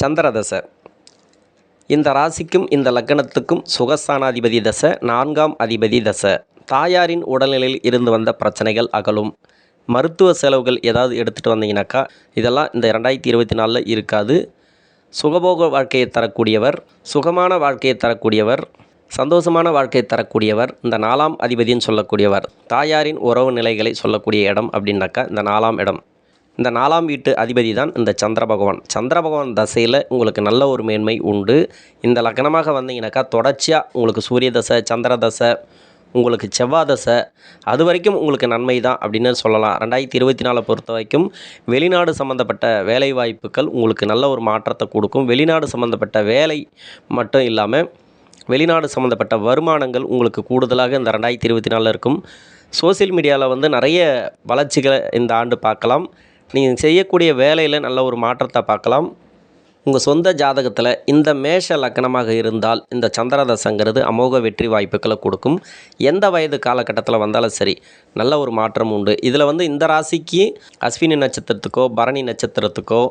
சந்திர தசை இந்த ராசிக்கும் இந்த லக்னத்துக்கும் சுகஸ்தானாதிபதி தசை நான்காம் அதிபதி தசை. தாயாரின் உடல்நிலையில் இருந்து வந்த பிரச்சனைகள் அகலும். மருத்துவ செலவுகள் ஏதாவது எடுத்துகிட்டு வந்தீங்கன்னாக்கா இதெல்லாம் இந்த ரெண்டாயிரத்தி இருபத்தி நாலில் இருக்காது. சுகபோக வாழ்க்கையை தரக்கூடியவர் சுகமான வாழ்க்கையை தரக்கூடியவர் சந்தோஷமான வாழ்க்கையை தரக்கூடியவர் இந்த நாலாம் அதிபதின்னு சொல்லக்கூடியவர். தாயாரின் உறவு நிலைகளை சொல்லக்கூடிய இடம் அப்படின்னாக்கா இந்த நாலாம் இடம். இந்த நாலாம் வீட்டு அதிபதி தான் இந்த சந்திர பகவான். சந்திர பகவான் தசையில் உங்களுக்கு நல்ல ஒரு மேன்மை உண்டு. இந்த லக்னமாக வந்தீங்கன்னாக்கா தொடர்ச்சியாக உங்களுக்கு சூரிய தசை சந்திர தசை உங்களுக்கு செவ்வாய் தசை அது வரைக்கும் உங்களுக்கு நன்மை தான் அப்படின்னு சொல்லலாம். ரெண்டாயிரத்தி இருபத்தி நாலை பொறுத்த வரைக்கும் வெளிநாடு சம்மந்தப்பட்ட வேலை வாய்ப்புகள் உங்களுக்கு நல்ல ஒரு மாற்றத்தை கொடுக்கும். வெளிநாடு சம்மந்தப்பட்ட வேலை மட்டும் இல்லாமல் வெளிநாடு சம்மந்தப்பட்ட வருமானங்கள் உங்களுக்கு கூடுதலாக இந்த ரெண்டாயிரத்தி இருபத்தி நாலில் இருக்கும். சோசியல் மீடியாவில் வந்து நிறைய வளர்ச்சிகளை இந்த ஆண்டு பார்க்கலாம். நீங்கள் செய்யக்கூடிய வேலையில் நல்ல ஒரு மாற்றத்தை பார்க்கலாம். உங்கள் சொந்த ஜாதகத்தில் இந்த மேஷ லக்னமாக இருந்தால் இந்த சந்திரதசங்கிறது அமோக வெற்றி வாய்ப்புகளை கொடுக்கும். எந்த வயது காலகட்டத்தில் வந்தாலும் சரி நல்ல ஒரு மாற்றம் உண்டு. இதில் வந்து இந்த ராசிக்கு அஸ்வினி நட்சத்திரத்துக்கோ பரணி நட்சத்திரத்துக்கோ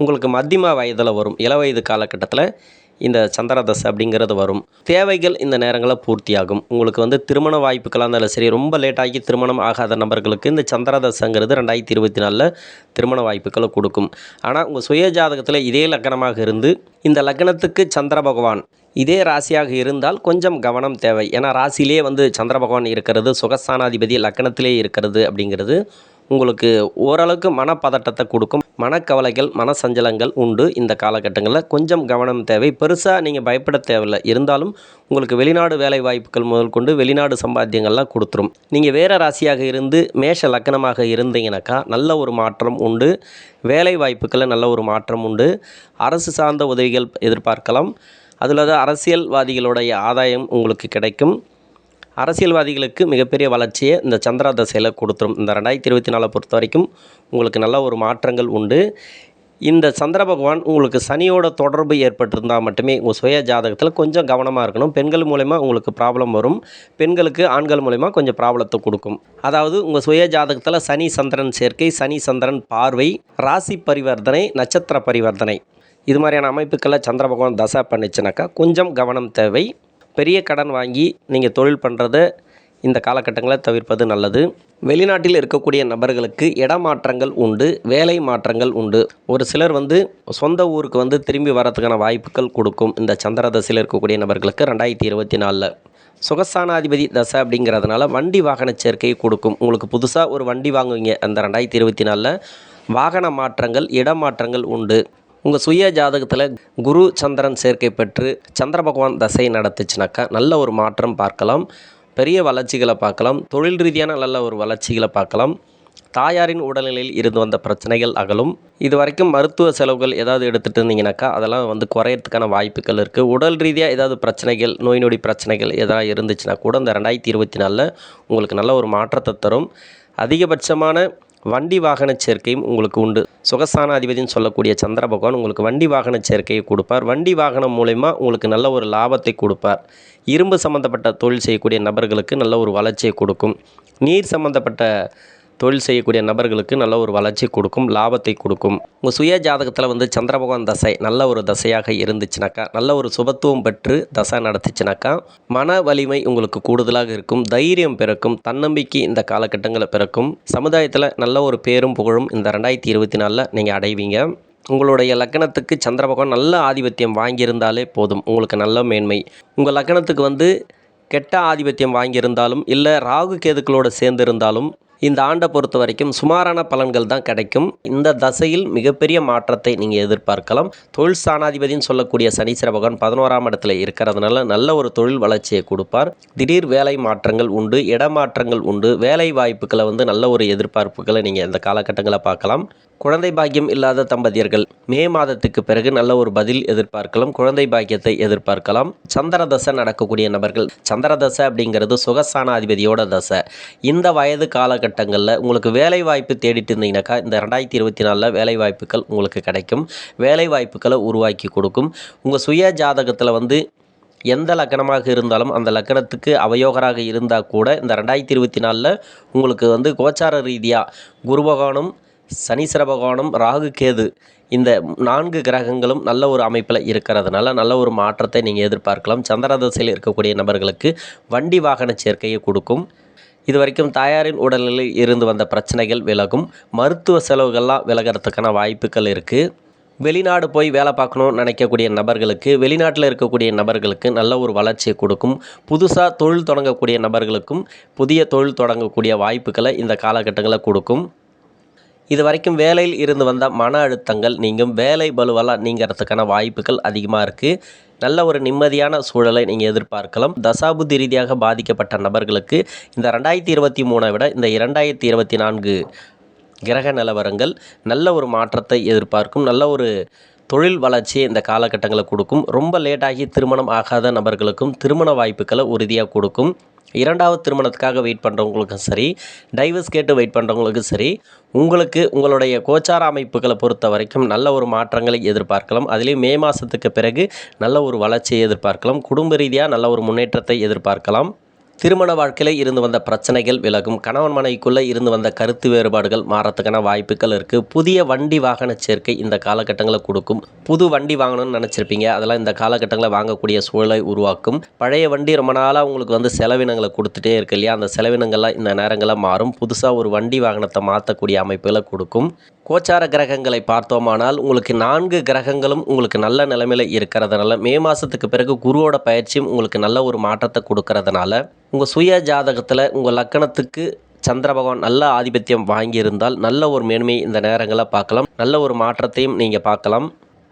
உங்களுக்கு மத்தியம வயதில் வரும். இள வயது காலகட்டத்தில் இந்த சந்திரதசை அப்படிங்கிறது வரும். தேவைகள் இந்த நேரங்களில் பூர்த்தியாகும். உங்களுக்கு வந்து திருமண வாய்ப்புகளாக இருந்தாலும் சரி ரொம்ப லேட்டாகி திருமணம் ஆகாத நபர்களுக்கு இந்த சந்திரதசைங்கிறது ரெண்டாயிரத்தி இருபத்தி நாலில் திருமண வாய்ப்புகளை கொடுக்கும். ஆனால் உங்கள் சுய ஜாதகத்தில் இதே லக்கணமாக இருந்து இந்த லக்னத்துக்கு சந்திர பகவான் இதே ராசியாக இருந்தால் கொஞ்சம் கவனம் தேவை. ஏன்னா ராசியிலே வந்து சந்திர பகவான் இருக்கிறது சுகஸ்தானாதிபதி லக்னத்திலே இருக்கிறது அப்படிங்கிறது உங்களுக்கு ஓரளவுக்கு மனப்பதட்டத்தை கொடுக்கும். மனக்கவலைகள் மனசஞ்சலங்கள் உண்டு இந்த காலகட்டங்களில். கொஞ்சம் கவனம் தேவை. பெருசாக நீங்கள் பயப்பட தேவையில்லை. இருந்தாலும் உங்களுக்கு வெளிநாடு வேலை வாய்ப்புகள் முதல் கொண்டு வெளிநாடு சம்பாத்தியங்கள்லாம் கொடுத்துரும். நீங்கள் வேறு ராசியாக இருந்து மேஷ லக்னமாக இருந்தீங்கனாக்கா நல்ல ஒரு மாற்றம் உண்டு. வேலை வாய்ப்புகளில் நல்ல ஒரு மாற்றம் உண்டு. அரசு சார்ந்த உதவிகள் எதிர்பார்க்கலாம். அதில் அரசியல்வாதிகளுடைய ஆதாயம் உங்களுக்கு கிடைக்கும். அரசியல்வாதிகளுக்கு மிகப்பெரிய வளர்ச்சியை இந்த சந்திரா தசையில் கொடுத்துரும். இந்த ரெண்டாயிரத்தி இருபத்தி நாலை பொறுத்த வரைக்கும் உங்களுக்கு நல்ல ஒரு மாற்றங்கள் உண்டு. இந்த சந்திர பகவான் உங்களுக்கு சனியோட தொடர்பு ஏற்பட்டிருந்தால் மட்டுமே உங்கள் சுய ஜாதகத்தில் கொஞ்சம் கவனமாக இருக்கணும். பெண்கள் மூலயமா உங்களுக்கு ப்ராப்ளம் வரும். பெண்களுக்கு ஆண்கள் மூலயமா கொஞ்சம் ப்ராப்ளத்தை கொடுக்கும். அதாவது உங்கள் சுய ஜாதகத்தில் சனி சந்திரன் சேர்க்கை சனி சந்திரன் பார்வை ராசி பரிவர்த்தனை நட்சத்திர பரிவர்த்தனை. இது மாதிரியான அமைப்புக்களை சந்திர பகவான் தசை பண்ணிச்சுனாக்கா கொஞ்சம் கவனம் தேவை. பெரிய கடன் வாங்கி நீங்கள் தொழில் பண்ணுறத இந்த காலகட்டங்களை தவிர்ப்பது நல்லது. வெளிநாட்டில் இருக்கக்கூடிய நபர்களுக்கு இடமாற்றங்கள் உண்டு வேலை மாற்றங்கள் உண்டு. ஒரு சிலர் வந்து சொந்த ஊருக்கு வந்து திரும்பி வரதுக்கான வாய்ப்புகள் கொடுக்கும். இந்த சந்திர தசையில் இருக்கக்கூடிய நபர்களுக்கு ரெண்டாயிரத்தி இருபத்தி நாலில் சுகஸ்தானாதிபதி தசை அப்படிங்கிறதுனால வண்டி வாகன சேர்க்கையை கொடுக்கும். உங்களுக்கு புதுசாக ஒரு வண்டி வாங்குவீங்க. அந்த ரெண்டாயிரத்தி இருபத்தி நாலில் வாகன மாற்றங்கள் இடமாற்றங்கள் உண்டு. உங்கள் சுய ஜாதகத்தில் குரு சந்திரன் சேர்க்கை பெற்று சந்திர பகவான் தசை நடத்துச்சுனாக்கா நல்ல ஒரு மாற்றம் பார்க்கலாம். பெரிய வளர்ச்சிகளை பார்க்கலாம். தொழில் ரீதியான நல்ல ஒரு வளர்ச்சிகளை பார்க்கலாம். தாயாரின் உடல்நிலையில் இருந்து வந்த பிரச்சனைகள் அகலும். இது வரைக்கும் மருத்துவ செலவுகள் ஏதாவது எடுத்துகிட்டு இருந்தீங்கனாக்கா அதெல்லாம் வந்து குறையறதுக்கான வாய்ப்புகள் இருக்குது உடல் ரீதியாக ஏதாவது பிரச்சனைகள் நோய் நொடி பிரச்சனைகள் எதாவது இருந்துச்சுன்னா கூட இந்த ரெண்டாயிரத்தி இருபத்தி நாலில் உங்களுக்கு நல்ல ஒரு மாற்றத்தை தரும். அதிகபட்சமான வண்டி வாகன சேர்க்கையும் உங்களுக்கு உண்டு. சுகஸ்தான அதிபதினு சொல்லக்கூடிய சந்திர பகவான் உங்களுக்கு வண்டி வாகன சேர்க்கையை கொடுப்பார். வண்டி வாகனம் மூலயமா உங்களுக்கு நல்ல ஒரு லாபத்தை கொடுப்பார். இரும்பு சம்மந்தப்பட்ட தொழில் செய்யக்கூடிய நபர்களுக்கு நல்ல ஒரு வளர்ச்சியை கொடுக்கும். நீர் சம்மந்தப்பட்ட தொழில் செய்யக்கூடிய நபர்களுக்கு நல்ல ஒரு வளர்ச்சி கொடுக்கும் லாபத்தை கொடுக்கும். உங்கள் சுய ஜாதகத்தில் வந்து சந்திரபகவான் தசை நல்ல ஒரு தசையாக இருந்துச்சுனாக்கா நல்ல ஒரு சுபத்துவம் பெற்று தசை நடத்துச்சுனாக்கா மன வலிமை உங்களுக்கு கூடுதலாக இருக்கும் தைரியம் பிறக்கும் தன்னம்பிக்கை இந்த காலகட்டங்களில் பிறக்கும். சமுதாயத்தில் நல்ல ஒரு பேரும் புகழும் இந்த ரெண்டாயிரத்தி இருபத்தி நாலில் நீங்கள் அடைவீங்க. உங்களுடைய லக்கணத்துக்கு சந்திரபகவான் நல்ல ஆதிபத்தியம் வாங்கியிருந்தாலே போதும் உங்களுக்கு நல்ல மேன்மை. உங்கள் லக்கணத்துக்கு வந்து கெட்ட ஆதிபத்தியம் வாங்கியிருந்தாலும் இல்லை ராகு கேதுக்களோடு சேர்ந்திருந்தாலும் இந்த ஆண்டை பொறுத்த வரைக்கும் சுமாரான பலன்கள் தான் கிடைக்கும். இந்த தசையில் மிகப்பெரிய மாற்றத்தை நீங்கள் எதிர்பார்க்கலாம். தொழில் ஸ்தானாதிபதினு சொல்லக்கூடிய சனீஸ்வர பகவான் பதினோராம் இடத்துல இருக்கிறதுனால நல்ல ஒரு தொழில் வளர்ச்சியை கொடுப்பார். திடீர் வேலை மாற்றங்கள் உண்டு இடமாற்றங்கள் உண்டு. வேலை வாய்ப்புகளை வந்து நல்ல ஒரு எதிர்பார்ப்புகளை நீங்கள் இந்த காலகட்டங்களை பார்க்கலாம். குழந்தை பாக்கியம் இல்லாத தம்பதியர்கள். மே மாதத்துக்கு பிறகு நல்ல ஒரு பதில் எதிர்பார்க்கலாம். குழந்தை பாக்கியத்தை எதிர்பார்க்கலாம். சந்திர தசை நடக்கக்கூடிய நபர்கள். சந்திர தசை அப்படிங்கிறது சுகஸ்தானாதிபதியோட தசை. இந்த வயது காலகட்டங்களில் உங்களுக்கு வேலை வாய்ப்பு தேடிட்டு இருந்தீங்கன்னாக்கா இந்த ரெண்டாயிரத்தி இருபத்தி நாலில் வேலை வாய்ப்புகள் உங்களுக்கு கிடைக்கும். வேலை வாய்ப்புகளை உருவாக்கி கொடுக்கும். உங்கள் சுய ஜாதகத்தில் வந்து எந்த லக்கணமாக இருந்தாலும் அந்த லக்கணத்துக்கு அவயோகராக இருந்தால் கூட இந்த ரெண்டாயிரத்தி இருபத்தி நாலில் உங்களுக்கு வந்து கோச்சார ரீதியாக குரு பகவானும் சனீஸ்வர பகவானும் ராகு கேது இந்த நான்கு கிரகங்களும் நல்ல ஒரு அமைப்பில் இருக்கிறதுனால நல்ல ஒரு மாற்றத்தை நீங்கள் எதிர்பார்க்கலாம். சந்திரதசையில் இருக்கக்கூடிய நபர்களுக்கு வண்டி வாகன சேர்க்கையை கொடுக்கும். இது வரைக்கும் தாயாரின் உடலில் இருந்து வந்த பிரச்சனைகள் விலகும். மருத்துவ செலவுகள்லாம் விலகிறதுக்கான வாய்ப்புகள் இருக்குது வெளிநாடு போய் வேலை பார்க்கணும்னு நினைக்கக்கூடிய நபர்களுக்கு வெளிநாட்டில் இருக்கக்கூடிய நபர்களுக்கு நல்ல ஒரு வளர்ச்சியை கொடுக்கும். புதுசாக தொழில் தொடங்கக்கூடிய நபர்களுக்கும் புதிய தொழில் தொடங்கக்கூடிய வாய்ப்புகளை இந்த காலகட்டங்களை கொடுக்கும். இது வரைக்கும் வேலையில் இருந்து வந்த மன அழுத்தங்கள் நீங்கும். வேலை பலுவெல்லாம் நீங்கிறதுக்கான வாய்ப்புகள் அதிகமாக இருக்குது நல்ல ஒரு நிம்மதியான சூழலை நீங்கள் எதிர்பார்க்கலாம். தசாபுத்தி ரீதியாக பாதிக்கப்பட்ட நபர்களுக்கு இந்த ரெண்டாயிரத்தி இருபத்தி மூணை விட இந்த இரண்டாயிரத்தி இருபத்தி நான்கு கிரக நிலவரங்கள் நல்ல ஒரு மாற்றத்தை எதிர்பார்க்கும். நல்ல ஒரு தொழில் வளர்ச்சியை இந்த காலகட்டங்களை கொடுக்கும். ரொம்ப லேட்டாகி திருமணம் ஆகாத நபர்களுக்கும் திருமண வாய்ப்புகளை உறுதியாக கொடுக்கும். இரண்டாவது திருமணத்துக்காக வெயிட் பண்ணுறவங்களுக்கும் சரி டைவர்ஸ் கேட்டு வெயிட் பண்ணுறவங்களுக்கும் சரி உங்களுக்கு உங்களுடைய கோச்சார அமைப்புகளை பொறுத்த வரைக்கும் நல்ல ஒரு மாற்றங்களை எதிர்பார்க்கலாம். அதுலேயும் மே மாதத்துக்கு பிறகு நல்ல ஒரு வளர்ச்சியை எதிர்பார்க்கலாம். குடும்ப ரீதியாக நல்ல ஒரு முன்னேற்றத்தை எதிர்பார்க்கலாம். திருமண வாழ்க்கையில் இருந்து வந்த பிரச்சனைகள் விலகும் கணவன் மனைவிக்குள்ளே இருந்து வந்த கருத்து வேறுபாடுகள் மாறத்துக்கான வாய்ப்புகள் இருக்குது புதிய வண்டி வாகன சேர்க்கை இந்த காலகட்டங்களை கொடுக்கும். புது வண்டி வாங்கணும்னு நினச்சிருப்பீங்க. அதெல்லாம் இந்த காலகட்டங்களில் வாங்கக்கூடிய சூழலை உருவாக்கும். பழைய வண்டி ரொம்ப நாளாக உங்களுக்கு வந்து செலவினங்களை கொடுத்துட்டே இருக்கு இல்லையா? அந்த செலவினங்கள்லாம் இந்த நேரங்களில் மாறும். புதுசாக ஒரு வண்டி வாகனத்தை மாற்றக்கூடிய அமைப்புகளை கொடுக்கும். கோச்சார கிரகங்களை பார்த்தோமானால் உங்களுக்கு நான்கு கிரகங்களும் உங்களுக்கு நல்ல நிலைமையில் இருக்கிறதுனால மே மாதத்துக்கு பிறகு குருவோட பயிற்சியும் உங்களுக்கு நல்ல ஒரு மாற்றத்தை கொடுக்கறதுனால உங்கள் சுய ஜாதகத்தில் உங்கள் லக்கணத்துக்கு சந்திர பகவான் நல்ல ஆதிபத்தியம் வாங்கியிருந்தால் நல்ல ஒரு மேன்மையை இந்த நேரங்களில் பார்க்கலாம். நல்ல ஒரு மாற்றத்தையும் நீங்கள் பார்க்கலாம்.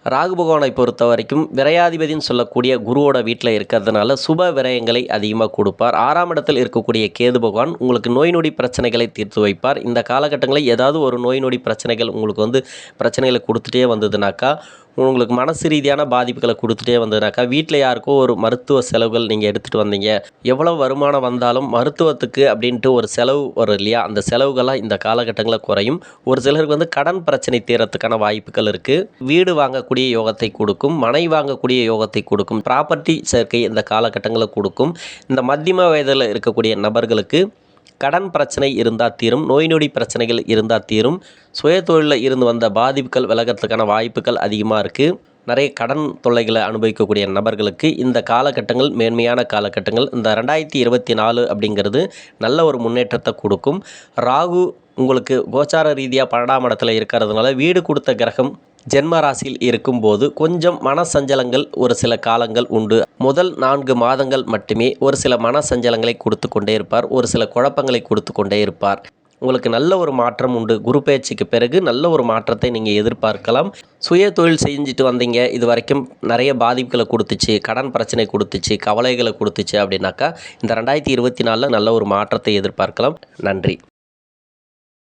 ராகு பகவானை பொறுத்த வரைக்கும் விரையாதிபதின்னு சொல்லக்கூடிய குருவோட வீட்டில் இருக்கிறதுனால சுப விரயங்களை அதிகமாக கொடுப்பார். ஆறாம் இடத்தில் இருக்கக்கூடிய கேது பகவான் உங்களுக்கு நோய் நொடி பிரச்சனைகளை தீர்த்து வைப்பார். இந்த காலகட்டங்களில் ஏதாவது ஒரு நோய் நொடி பிரச்சனைகள் உங்களுக்கு வந்து பிரச்சனைகளை கொடுத்துட்டே வந்ததுனாக்கா உங்களுக்கு மனசு ரீதியான பாதிப்புகளை கொடுத்துட்டே வந்ததுனாக்கா வீட்டில் யாருக்கோ ஒரு மருத்துவ செலவுகள் நீங்கள் எடுத்துகிட்டு வந்தீங்க. எவ்வளோ வருமானம் வந்தாலும் மருத்துவத்துக்கு அப்படின்ட்டு ஒரு செலவு வரும் இல்லையா? அந்த செலவுகள்லாம் இந்த காலகட்டங்களில் குறையும். ஒரு சிலருக்கு வந்து கடன் பிரச்சனை தீரத்துக்கான வாய்ப்புகள் இருக்குது வீடு வாங்கக்கூடிய யோகத்தை கொடுக்கும். மனை வாங்கக்கூடிய யோகத்தை கொடுக்கும். ப்ராப்பர்ட்டி சேர்க்கை இந்த காலகட்டங்களில் கொடுக்கும். இந்த மத்தியம வயதில் இருக்கக்கூடிய நபர்களுக்கு கடன் பிரச்சனை இருந்தால் தீரும் நோய் நொடி பிரச்சனைகள் இருந்தால் தீரும். சுய தொழிலில் இருந்து வந்த பாதிப்புகள் விலகிறதுக்கான வாய்ப்புகள் அதிகமாக இருக்குது நிறைய கடன் தொல்லைகளை அனுபவிக்கக்கூடிய நபர்களுக்கு இந்த காலகட்டங்கள் மேன்மையான காலகட்டங்கள் இந்த ரெண்டாயிரத்தி இருபத்தி நாலு அப்படிங்கிறது நல்ல ஒரு முன்னேற்றத்தை கொடுக்கும். ராகு உங்களுக்கு கோச்சார ரீதியாக பன்னெண்டாம் இடத்துல இருக்கிறதுனால வீடு கொடுத்த கிரகம் ஜென்ம ராசியில் இருக்கும்போது கொஞ்சம் மனசஞ்சலங்கள் ஒரு சில காலங்கள் உண்டு. முதல் நான்கு மாதங்கள் மட்டுமே ஒரு சில மனசஞ்சலங்களை கொடுத்து கொண்டே இருப்பார். ஒரு சில குழப்பங்களை கொடுத்து கொண்டே இருப்பார். உங்களுக்கு நல்ல ஒரு மாற்றம் உண்டு. குரு பயிற்சிக்கு பிறகு நல்ல ஒரு மாற்றத்தை நீங்கள் எதிர்பார்க்கலாம். சுய தொழில் செஞ்சுட்டு வந்தீங்க. இது வரைக்கும் நிறைய பாதிப்புகளை கொடுத்துச்சு. கடன் பிரச்சனை கொடுத்துச்சு. கவலைகளை கொடுத்துச்சு அப்படின்னாக்கா இந்த ரெண்டாயிரத்தி இருபத்தி நாலில் நல்ல ஒரு மாற்றத்தை எதிர்பார்க்கலாம். நன்றி.